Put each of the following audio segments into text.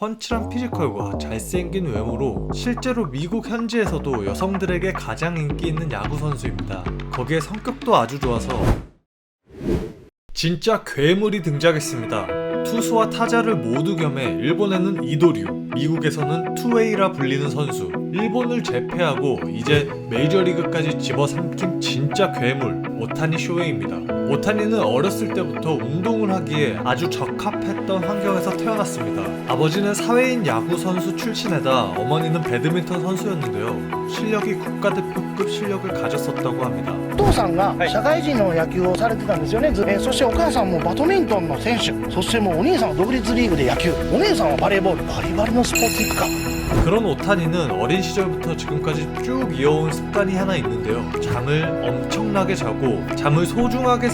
펀치란 피지컬과 잘생긴 외모로 실제로 미국 현지에서도 여성들에게 가장 인기 있는 야구 선수입니다. 거기에 성격도 아주 좋아서 진짜 괴물이 등장했습니다. 투수와 타자를 모두 겸해 일본에는 이도류, 미국에서는 투웨이라 불리는 선수. 일본을 제패하고 이제 메이저리그까지 집어삼킨 진짜 괴물 오타니 쇼헤이입니다. 오타니는 어렸을 때부터 운동을 하기에 아주 적합했던 환경에서 태어났습니다. 아버지는 사회인 야구 선수 출신에다 어머니는 배드민턴 선수였는데요. 실력이 국가대표급 실력을 가졌었다고 합니다.お父さんが社会人の野球をされてたんですよね、ずえーそしてお母さんもバドミントンの選手そしてもうお兄さんは独立リーグで野球お姉さんはバレーボールバリバリのスポーツ一家 그런 오타니는 어린 시절부터 지금까지 쭉 이어온 습관이 하나 있는데요. 잠을 엄청나게 자고 잠을 소중하게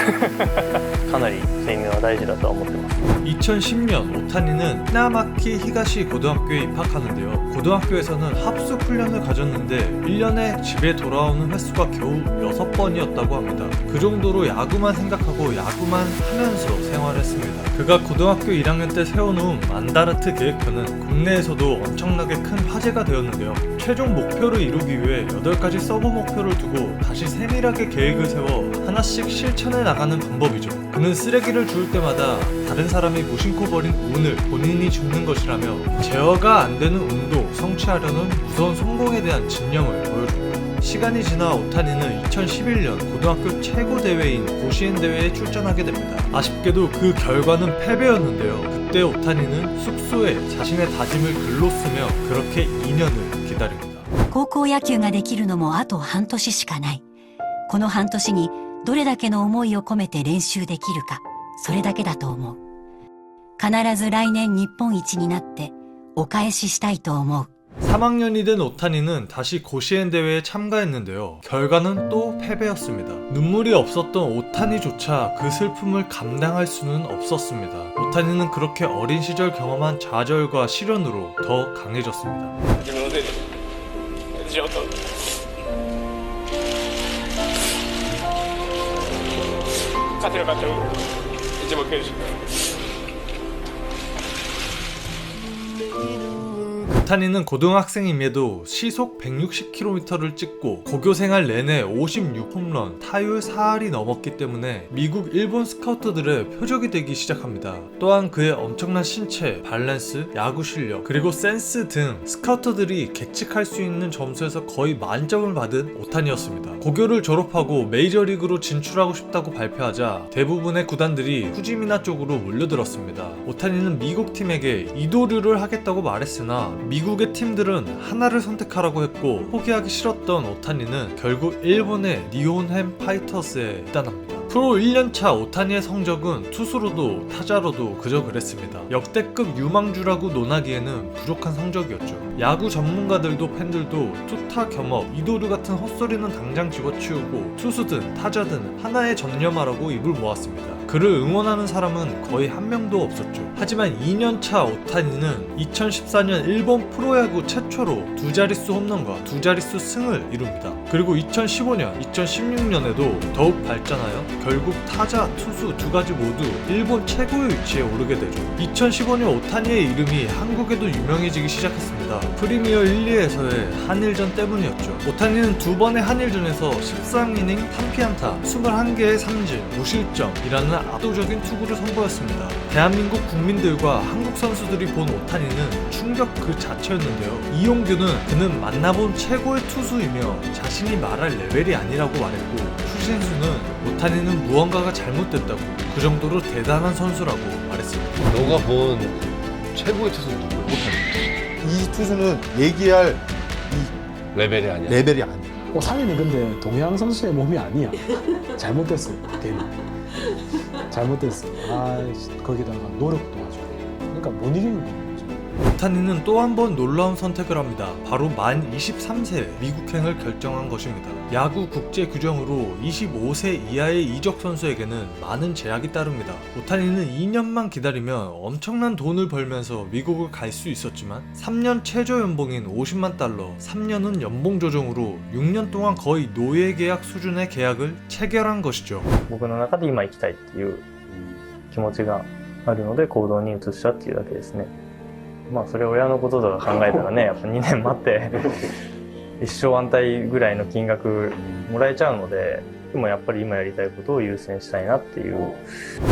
かなり睡眠は大事だとは思ってます 2010년 오타니는 히나마키 히가시 고등학교에 입학하는데요. 고등학교에서는 합숙 훈련을 가졌는데 1년에 집에 돌아오는 횟수가 겨우 6번이었다고 합니다. 그 정도로 야구만 생각하고 야구만 하면서 생활했습니다. 그가 고등학교 1학년 때 세워놓은 만다르트 계획표는 국내에서도 엄청나게 큰 화제가 되었는데요. 최종 목표를 이루기 위해 8가지 서브 목표를 두고 다시 세밀하게 계획을 세워 하나씩 실천해 나가 는 방법이죠. 그는 쓰레기를 주울 때마다 다른 사람이 무심코 버린 운을 본인이 줍는 것이라며 제어가 안 되는 운도 성취하려는 무서운 성공에 대한 진념을 보여줍니다. 시간이 지나 오타니는 2011년 고등학교 최고 대회인 고시엔 대회에 출전하게 됩니다. 아쉽게도 그 결과는 패배였는데요. 그때 오타니는 숙소에 자신의 다짐을 글로 쓰며 그렇게 2년을 기다립니다. 高校野球ができるのもあと半年しかない。この半年に どれだけの思いを込めて練習できるか、それだけだと思う。必ず来年日本一になってお返ししたいと思う。 3학년이 된 오타니는 다시 고시엔 대회에 참가했는데요. 결과는 또 패배였습니다. 눈물이 없었던 오타니조차 그 슬픔을 감당할 수는 없었습니다. 오타니는 그렇게 어린 시절 경험한 좌절과 시련으로 더 강해졌습니다. 카트를 갖다가 이제 뭐 못 펴주십니다. 안타니는 고등학생임에도 시속 160km를 찍고 고교 생활 내내 56홈런, 타율 4할이 넘었기 때문에 미국 일본 스카우터들의 표적이 되기 시작합니다. 또한 그의 엄청난 신체, 밸런스, 야구 실력, 그리고 센스 등 스카우터들이 계측할 수 있는 점수에서 거의 만점을 받은 오타니였습니다. 고교를 졸업하고 메이저리그로 진출하고 싶다고 발표하자 대부분의 구단들이 후지미나 쪽으로 몰려들었습니다. 오타니는 미국 팀에게 이도류를 하겠다고 말했으나 미 국의 팀들은 하나를 선택하라고 했고 포기하기 싫었던 오타니는 결국 일본의 니온햄 파이터스에 입단합니다. 프로 1년차 오타니의 성적은 투수로도 타자로도 그저 그랬습니다. 역대급 유망주라고 논하기에는 부족한 성적이었죠. 야구 전문가들도 팬들도 투타 겸업, 이도류 같은 헛소리는 당장 집어치우고 투수든 타자든 하나에 전념하라고 입을 모았습니다. 그를 응원하는 사람은 거의 한 명도 없었죠. 하지만 2년차 오타니는 2014년 일본 프로야구 최초로 두 자릿수 홈런과 두 자릿수 승을 이룹니다. 그리고 2015년, 2016년에도 더욱 발전하여 결국 타자, 투수 두 가지 모두 일본 최고의 위치에 오르게 되죠. 2015년 오타니의 이름이 한국에도 유명해지기 시작했습니다. 프리미어 1, 2에서의 한일전 때문이었죠. 오타니는 두 번의 한일전에서 13이닝 3피안타, 21개의 삼진, 무실점이라는 압도적인 투구를 선보였습니다. 대한민국 국민들과 한국 선수들이 본 오타니는 충격 그 자체였는데요. 이용규는 그는 만나본 최고의 투수이며 자신이 말할 레벨이 아니라고 말했고 추신수는 오타니는 무언가가 잘못됐다고 그 정도로 대단한 선수라고 말했습니다. 너가 본 최고의 투수 누구야? 이 투수는 얘기할 레벨이 아니야. 레벨이 아니야. 어, 상현이 근데 동양 선수의 몸이 아니야. 잘못됐어. 걔는. 잘못됐어. 아, 거기다가 노력도 아주. 그러니까 못 이기는 거죠. 오타니는 또 한 번 놀라운 선택을 합니다. 바로 만 23세 미국행을 결정한 것입니다. 야구 국제 규정으로 25세 이하의 이적 선수에게는 많은 제약이 따릅니다. 오타니는 2년만 기다리면 엄청난 돈을 벌면서 미국을 갈 수 있었지만 3년 최저 연봉인 50만 달러, 3년은 연봉 조정으로 6년 동안 거의 노예 계약 수준의 계약을 체결한 것이죠. 僕の中で今行きたいっていう気持ちがあるので行動に移したっていうだけですね まあそれ親のこととか考えたらねやっぱ2年待って一生安泰ぐらいの金額もらえちゃうのででもやっぱり今やりたいことを優先したいなっていう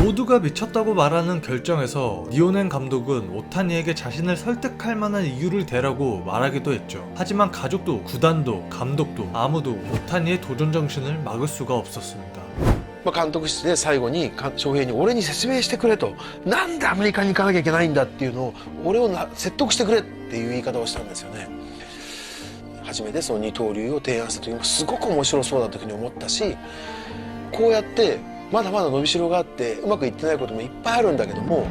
모두가 미쳤다고 말하는 결정에서 니오넨 감독은 오타니에게 자신을 설득할 만한 이유를 대라고 말하기도 했죠. 하지만 가족도 구단도 감독도 아무도 오타니의 도전 정신을 막을 수가 없었습니다. まあ、監督室で最後に翔平に俺に説明してくれと。なんでアメリカに行かなきゃいけないんだっていうのを俺をな説得してくれっていう言い方をしたんですよね。初めてその二刀流を提案した時もすごく面白そうだというふうに思ったしこうやってまだまだ伸びしろがあってうまくいってないこともいっぱいあるんだけども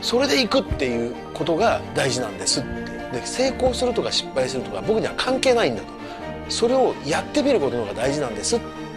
それで行くっていうことが大事なんですって。で成功するとか失敗するとか僕には関係ないんだと。それをやってみることの方が大事なんですって。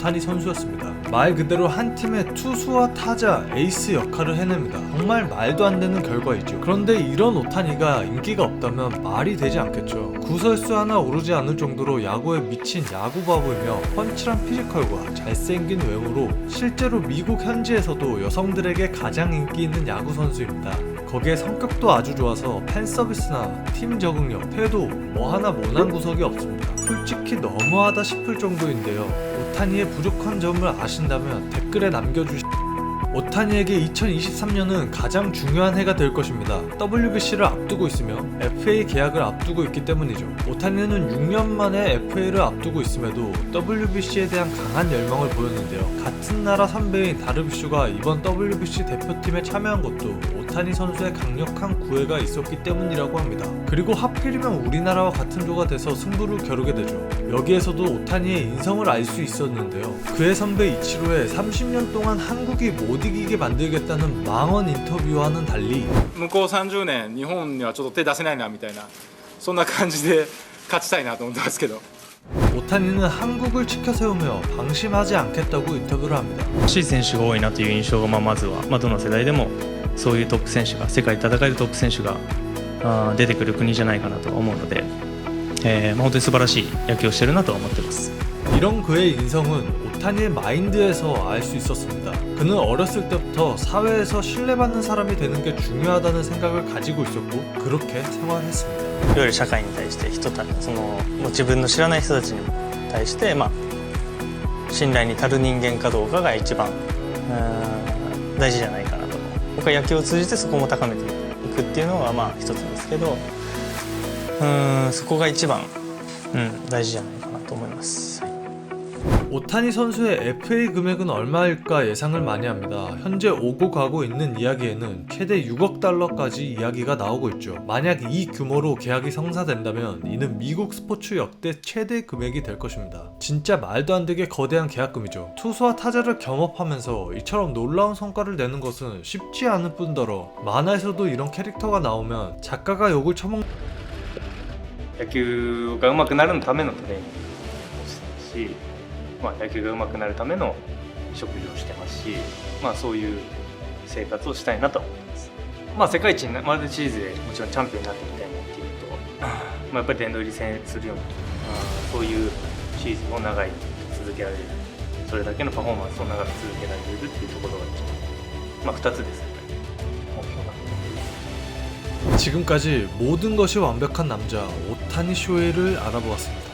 오타니 선수였습니다. 말 그대로 한 팀의 투수와 타자, 에이스 역할을 해냅니다. 정말 말도 안 되는 결과이죠. 그런데 이런 오타니가 인기가 없다면 말이 되지 않겠죠. 구설수 하나 오르지 않을 정도로 야구에 미친 야구바보이며 펀치란 피지컬과 잘생긴 외모로 실제로 미국 현지에서도 여성들에게 가장 인기 있는 야구 선수입니다. 거기에 성격도 아주 좋아서 팬 서비스나 팀 적응력, 태도 뭐 하나 모난 구석이 없습니다. 솔직히 너무하다 싶을 정도인데요. 오타니의 부족한 점을 아신다면 댓글에 남겨주시. 오타니에게 2023년은 가장 중요한 해가 될 것입니다. WBC를 앞두고 있으며 FA 계약을 앞두고 있기 때문이죠. 오타니는 6년 만에 FA를 앞두고 있음에도 WBC에 대한 강한 열망을 보였는데요. 같은 나라 선배인 다르비슈가 이번 WBC 대표팀에 참여한 것도 오타니 선수의 강력한 구애가 있었기 때문이라고 합니다. 그리고 하필이면 우리나라와 같은 조가 돼서 승부를 겨루게 되죠. 여기에서도 오타니의 인성을 알 수 있었는데요. 그의 선배 이치로의 30년 동안 한국이 못 이기게 만들겠다는 망언 인터뷰와는 달리 向こう30年日本にはちょっと手出せないなみたいなそんな感じで勝ちたいなと思ってますけど 오타니는 한국을 치켜 세우며 방심하지 않겠다고 인터뷰를 합니다. 欲しい選手が多いなという印象が、まあ、まずは、まあ、どの世代でも そういうトップ選手が世界で戦えるトップ選手が出てくる国じゃないかなと思うので、えー、本当に素晴らしい野球をしてるなと思ってます。이런 그의 인성은 오타니의 마인드에서 알 수 있었습니 다. 그는 어렸을 때부터 사회에서 신뢰받는 사람이 되는 게 중요하다는 생각을 가지고 있었고 그렇게 생활했습니 다. いわゆその自分の知らない人たちに対してまあ信頼にる人間かどうかが一番大事じゃない僕は野球を通じてそこも高めていくっていうのがまあ一つですけどうんそこが一番、うん、大事じゃないかなと思います。 はい 오타니 선수의 FA 금액은 얼마일까 예상을 많이 합니다. 현재 오고 가고 있는 이야기에는 최대 6억 달러까지 이야기가 나오고 있죠. 만약 이 규모로 계약이 성사된다면 이는 미국 스포츠 역대 최대 금액이 될 것입니다. 진짜 말도 안 되게 거대한 계약금이죠. 투수와 타자를 겸업하면서 이처럼 놀라운 성과를 내는 것은 쉽지 않을 뿐더러 만화에서도 이런 캐릭터가 나오면 작가가 욕을 처먹 野球が上手くなるためのトレーニングをして ますし、まあ、野球が上手くなるための食事をしてますし、まあ、そういう生活をしたいなと思ってます、まあ、世界一になワールドシリーズでもちろんチャンピオンになってみたいなっていうのと、まあ、やっぱり殿堂入り戦するようなあーそういうシーズンを長い続けられるそれだけのパフォーマンスを長く続けられるっていうところが一番、まあ、2つですね目標かな 지금까지 모든 것이 완벽한 남자 오타니 쇼헤를 알아보았습니다.